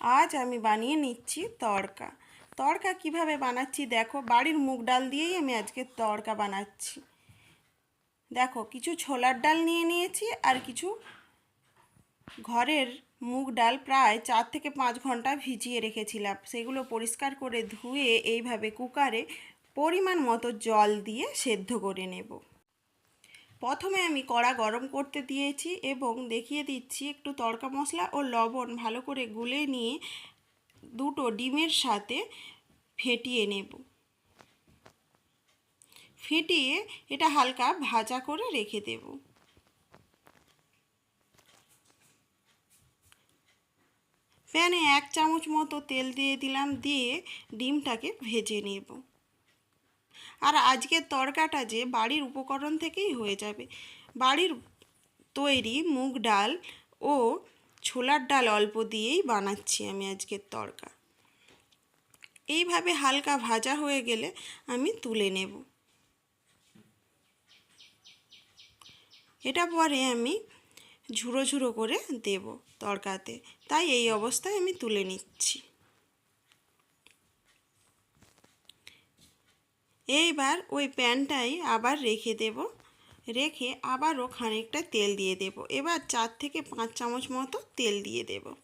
আজ আমি বানিয়ে নিচ্ছি তড়কা। তড়কা কীভাবে বানাচ্ছি দেখো, বাড়ির মুগ ডাল দিয়েই আমি আজকে তড়কা বানাচ্ছি। দেখো, কিছু ছোলার ডাল নিয়ে নিয়েছি আর কিছু ঘরের মুগ ডাল প্রায় চার থেকে পাঁচ ঘণ্টা ভিজিয়ে রেখেছিলাম। সেগুলো পরিষ্কার করে ধুয়ে এইভাবে কুকারে পরিমাণ মতো জল দিয়ে সেদ্ধ করে নেব। প্রথমে আমি কড়া গরম করতে দিয়েছি এবং দেখিয়ে দিচ্ছি একটু তড়কা মশলা ও লবণ ভালো করে গুলে নিয়ে দুটো ডিমের সাথে ফেটিয়ে নেব। ফেটিয়ে এটা হালকা ভাজা করে রেখে দেব। প্যানে এক চামচ মতো তেল দিয়ে দিলাম, দিয়ে ডিমটাকে ভেজে নেব। আর আজকের তরকাটা যে বাড়ির উপকরণ থেকেই হয়ে যাবে। বাড়ির তৈরি মুগ ডাল ও ছোলার ডাল অল্প দিয়েই বানাচ্ছি আমি আজকের তরকা। এইভাবে হালকা ভাজা হয়ে গেলে আমি তুলে নেব। এটা পরে আমি ঝুড়ো ঝুড়ো করে দেব তরকাতে। তাই এই অবস্থায় আমি তুলে নিচ্ছি। এইবার ওই প্যানটাই আবার রেখে দেব। রেখে আবার আবারও খানিকটা তেল দিয়ে দেব। এবার চার থেকে পাঁচ চামচ মতো তেল দিয়ে দেব।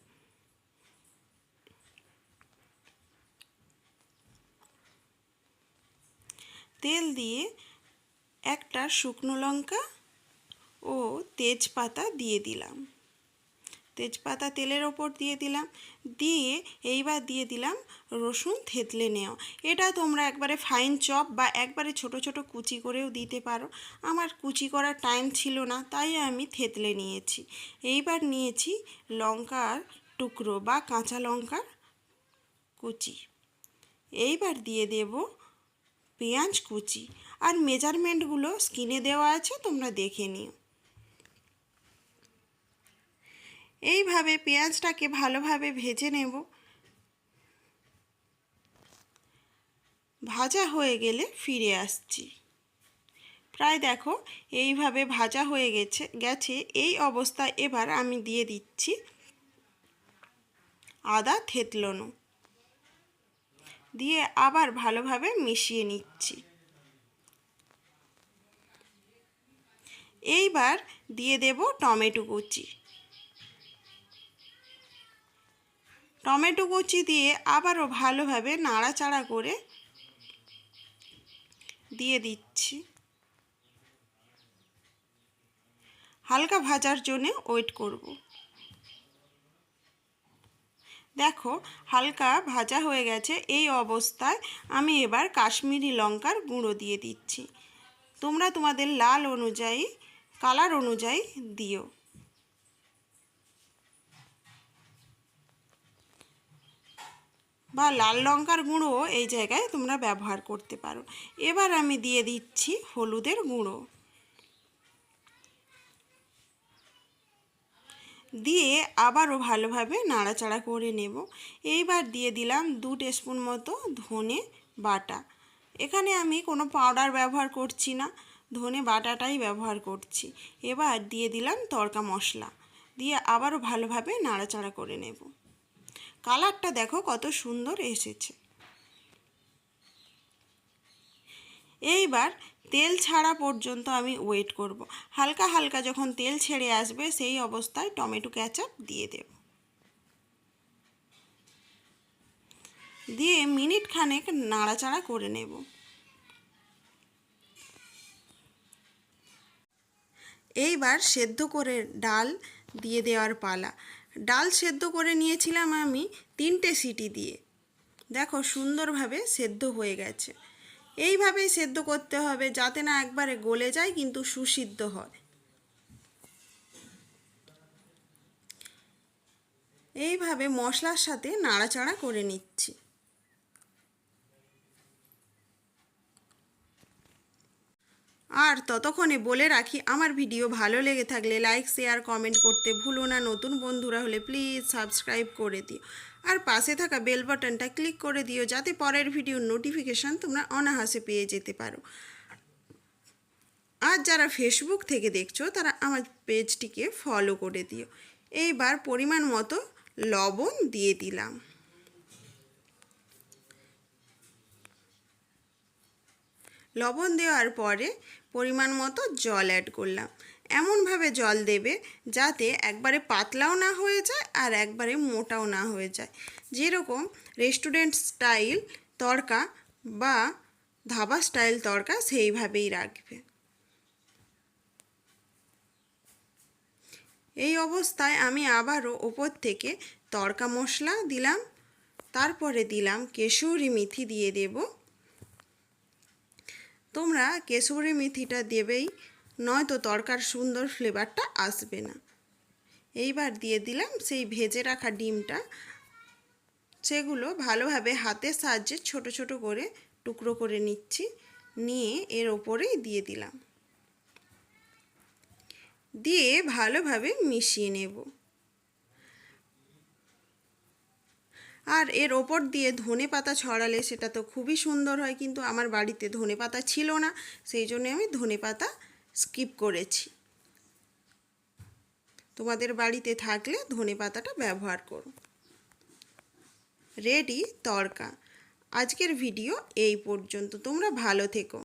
তেল দিয়ে একটা শুকনো লঙ্কা ও তেজপাতা দিয়ে দিলাম। তেজপাতা তেলের ওপর দিয়ে দিলাম, দিয়ে এইবার দিয়ে দিলাম রসুন থেতলে নেওয়া। এটা তোমরা একবারে ফাইন চপ বা একবারে ছোট ছোট কুচি করেও দিতে পারো। আমার কুচি করার টাইম ছিল না, তাই আমি থেতলে নিয়েছি। এইবার নিয়েছি লঙ্কার টুকরো বা কাঁচা লঙ্কার কুচি। এইবার দিয়ে দেব পেঁয়াজ কুচি। আর মেজারমেন্টগুলো স্কিনে দেওয়া আছে, তোমরা দেখে নিও। এইভাবে পেঁয়াজটাকে ভালোভাবে ভেজে নেব। ভাজা হয়ে গেলে ফিরে আসছি। প্রায় দেখো, এইভাবে ভাজা হয়ে গেছে গেছে। এই অবস্থায় এবার আমি দিয়ে দিচ্ছি আদা থেতলনো। দিয়ে আবার ভালোভাবে মিশিয়ে নিচ্ছি। এইবার দিয়ে দেব টমেটো কুচি। টমেটো কুচি দিয়ে আবারও ভালোভাবে নাড়াচাড়া করে দিয়ে দিচ্ছি। হালকা ভাজার জন্যে ওয়েট করব। দেখো, হালকা ভাজা হয়ে গেছে, এই অবস্থায় আমি এবার কাশ্মীরি লঙ্কার গুঁড়ো দিয়ে দিচ্ছি। তোমরা তোমাদের লাল অনুযায়ী, কালার অনুযায়ী দিও। বা লাল লঙ্কার গুঁড়ো এই জায়গায় তোমরা ব্যবহার করতে পারো। এবার আমি দিয়ে দিচ্ছি হলুদের গুঁড়ো। দিয়ে আবারও ভালোভাবে নাড়াচাড়া করে নেব। এইবার দিয়ে দিলাম দু স্পুন মতো ধনে বাটা। এখানে আমি কোনো পাউডার ব্যবহার করছি না, ধনে বাটাটাই ব্যবহার করছি। এবার দিয়ে দিলাম তড়কা মশলা। দিয়ে আবারও ভালোভাবে নাড়াচাড়া করে নেব। কালারটা দেখো কত সুন্দর এসেছে। এইবার তেল ছাড়া পর্যন্ত আমি ওয়েট করব। হালকা হালকা যখন তেল ছেড়ে আসবে সেই অবস্থায় টমেটো ক্যাচাপ দিয়ে দেব। দিয়ে মিনিট খানেক নাড়াচাড়া করে নেব। এইবার সেদ্ধ করে ডাল দিয়ে দেওয়ার পালা। ডাল সেদ্ধ করে নিয়েছিলাম আমি তিনটে সিটি দিয়ে। দেখো সুন্দরভাবে সেদ্ধ হয়ে গেছে। এইভাবেই সেদ্ধ করতে হবে যাতে না একবারে গলে যায়, কিন্তু সুসিদ্ধ হয়। এইভাবে মশলার সাথে নাড়াচাড়া করে নিচ্ছি। আর ততক্ষণে বলে রাখি, আমার ভিডিও ভালো লেগে থাকলে লাইক শেয়ার কমেন্ট করতে ভুলো না। নতুন বন্ধুরা হলে প্লিজ সাবস্ক্রাইব করে দিও। আর পাশে থাকা বেল বাটনটা ক্লিক করে দিও, যাতে পরের ভিডিওর নোটিফিকেশান তোমরা অনাহাসে পেয়ে যেতে পারো। আর যারা ফেসবুক থেকে দেখছ, তারা আমার পেজটিকে ফলো করে দিও। এইবার পরিমাণ মতো লবণ দিয়ে দিলাম। লবণ দেওয়ার পরে পরিমাণ মতো জল অ্যাড করলাম। এমনভাবে জল দেবে যাতে একবারে পাতলাও না হয়ে যায় আর একবারে মোটাও না হয়ে যায়। যেরকম রেস্টুরেন্ট স্টাইল তড়কা বা ধাবা স্টাইল তড়কা সেইভাবেই রাখবে। এই অবস্থায় আমি আবারও ওপর থেকে তড়কা মশলা দিলাম, তারপরে দিলাম কেশরি মেথি দিয়ে দেব। তোমরা কেশরি মেথিটা দেবেই, নয়তো তরকার সুন্দর ফ্লেভারটা আসবে না। এইবার দিয়ে দিলাম সেই ভেজে রাখা ডিমটা, সেগুলো ভালোভাবে হাতের সাহায্যে ছোট ছোট করে টুকরো করে নিচ্ছি, নিয়ে এর ওপরেই দিয়ে দিলাম। দিয়ে ভালোভাবে মিশিয়ে নেব। আর এর ওপর দিয়ে ধনে পাতা ছড়ালে সেটা তো খুবই সুন্দর হয়, কিন্তু আমার বাড়িতে ধনে পাতা ছিল না, সেই জন্য আমি ধনে পাতা স্কিপ করেছি। তোমাদের বাড়িতে থাকলে ধনে পাতাটা ব্যবহার করো। রেডি তরকা। আজকের ভিডিও এই পর্যন্ত। তোমরা ভালো থেকো।